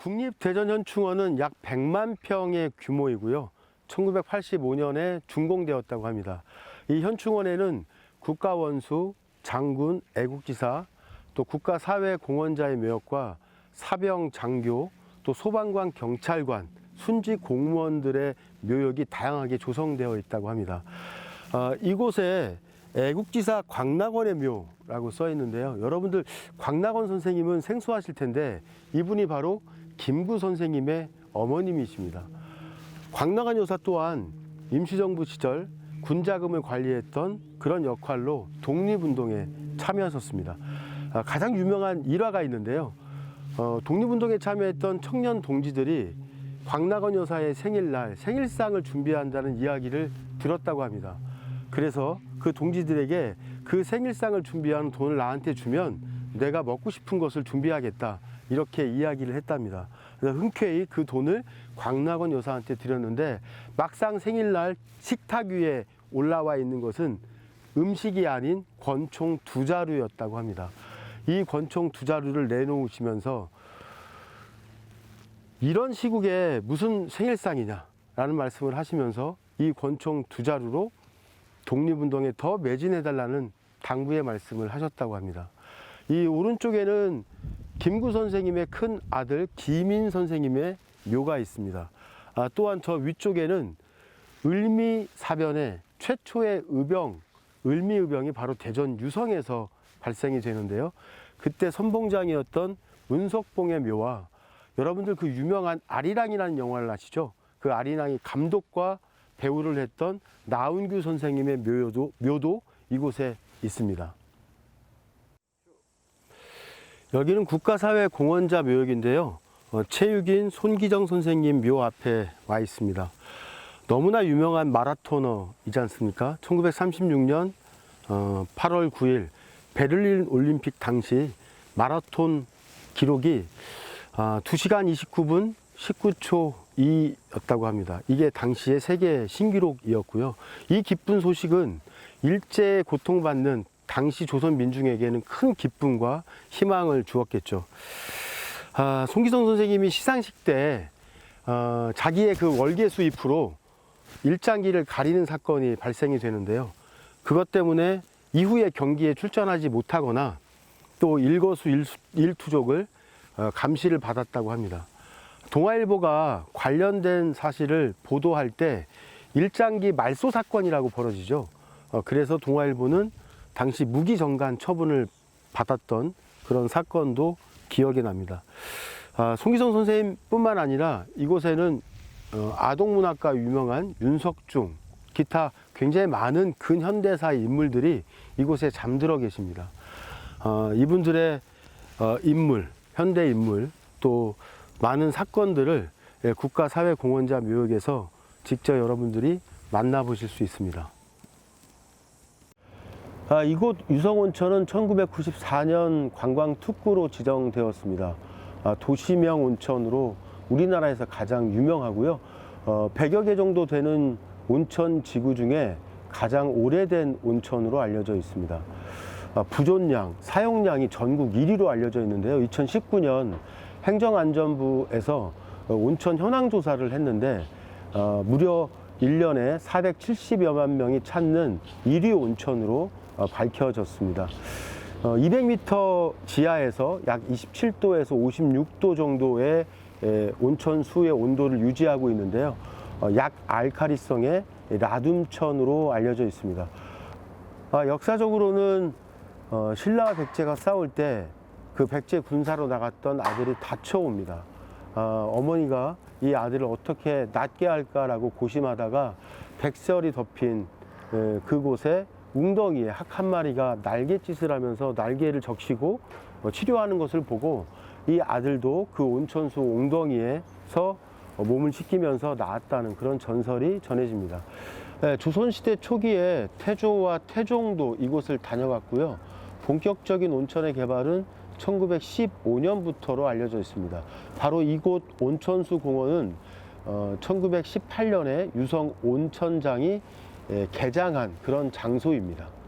국립대전현충원은 약 100만 평의 규모이고요. 1985년에 준공되었다고 합니다. 이 현충원에는 국가원수, 장군, 애국지사, 또 국가사회공헌자의 묘역과 사병, 장교, 또 소방관, 경찰관, 순직 공무원들의 묘역이 다양하게 조성되어 있다고 합니다. 아, 이곳에 애국지사 광락원의 묘라고 써 있는데요. 여러분들 광락원 선생님은 생소하실 텐데 이분이 바로 김구 선생님의 어머님이십니다. 광락원 여사 또한 임시정부 시절 군자금을 관리했던 그런 역할로 독립운동에 참여하셨습니다. 아, 가장 유명한 일화가 있는데요. 어, 독립운동에 참여했던 청년 동지들이 광락원 여사의 생일날 생일상을 준비한다는 이야기를 들었다고 합니다. 그래서 그 동지들에게 그 생일상을 준비한 돈을 나한테 주면 내가 먹고 싶은 것을 준비하겠다 이렇게 이야기를 했답니다. 그래서 흔쾌히 그 돈을 광락원 여사한테 드렸는데 막상 생일날 식탁 위에 올라와 있는 것은 음식이 아닌 권총 두 자루였다고 합니다. 이 권총 두 자루를 내놓으시면서 이런 시국에 무슨 생일상이냐라는 말씀을 하시면서 이 권총 두 자루로 독립운동에 더 매진해달라는 당부의 말씀을 하셨다고 합니다. 이 오른쪽에는 김구 선생님의 큰 아들 기민 선생님의 묘가 있습니다. 아, 또한 저 위쪽에는 을미사변의 최초의 의병, 을미의병이 바로 대전 유성에서 발생이 되는데요. 그때 선봉장이었던 은석봉의 묘와 여러분들 그 유명한 아리랑이라는 영화를 아시죠? 그 아리랑이 감독과 배우를 했던 나은규 선생님의 묘도, 묘도 이곳에 있습니다. 여기는 국가사회공헌자 묘역인데요. 어, 체육인 손기정 선생님 묘 앞에 와 있습니다. 너무나 유명한 마라토너이지 않습니까? 1936년 어, 8월 9일 베를린 올림픽 당시 마라톤 기록이 아, 2시간 29분 19초 2였다고 합니다. 이게 당시의 세계 신기록이었고요. 이 기쁜 소식은 일제에 고통받는 당시 조선 민중에게는 큰 기쁨과 희망을 주었겠죠. 아, 송기성 선생님이 시상식 때 어, 자기의 그 월계 수입으로 일장기를 가리는 사건이 발생이 되는데요. 그것 때문에 이후에 경기에 출전하지 못하거나 또 일거수 일투족을 어, 감시를 받았다고 합니다. 동아일보가 관련된 사실을 보도할 때 일장기 말소 사건이라고 벌어지죠. 어, 그래서 동아일보는 당시 무기정간 처분을 받았던 그런 사건도 기억이 납니다. 아, 송기성 선생님뿐만 아니라 이곳에는 어, 아동문학가 유명한 윤석중, 기타 굉장히 많은 근현대사 인물들이 이곳에 잠들어 계십니다. 어, 이분들의 어, 인물, 현대 인물, 또 많은 사건들을 예, 국가사회공헌자 묘역에서 직접 여러분들이 만나보실 수 있습니다. 아, 이곳 유성온천은 1994년 관광특구로 지정되었습니다. 아, 도시명 온천으로 우리나라에서 가장 유명하고요. 어, 100여 개 정도 되는 온천 지구 중에 가장 오래된 온천으로 알려져 있습니다. 아, 부존량, 사용량이 전국 1위로 알려져 있는데요. 2019년 행정안전부에서 어, 온천 현황 조사를 했는데 어, 무려 1년에 470여만 명이 찾는 1위 온천으로 어, 밝혀졌습니다. 어, 200m 지하에서 약 27도에서 56도 정도의 에, 온천 수의 온도를 유지하고 있는데요. 어, 약 알카리성의 라둠천으로 알려져 있습니다. 아, 역사적으로는 어, 신라와 백제가 싸울 때 그 백제 군사로 나갔던 아들이 다쳐옵니다. 아, 어머니가 이 아들을 어떻게 낫게 할까라고 고심하다가 백설이 덮인 에, 그곳에 웅덩이에 학 한 마리가 날갯짓을 하면서 날개를 적시고 어, 치료하는 것을 보고 이 아들도 그 온천수 웅덩이에서 어, 몸을 씻기면서 나았다는 그런 전설이 전해집니다. 예, 조선시대 초기에 태조와 태종도 이곳을 다녀갔고요. 본격적인 온천의 개발은 1915년부터로 알려져 있습니다. 바로 이곳 온천수 공원은 어, 1918년에 유성 온천장이 예, 개장한 그런 장소입니다.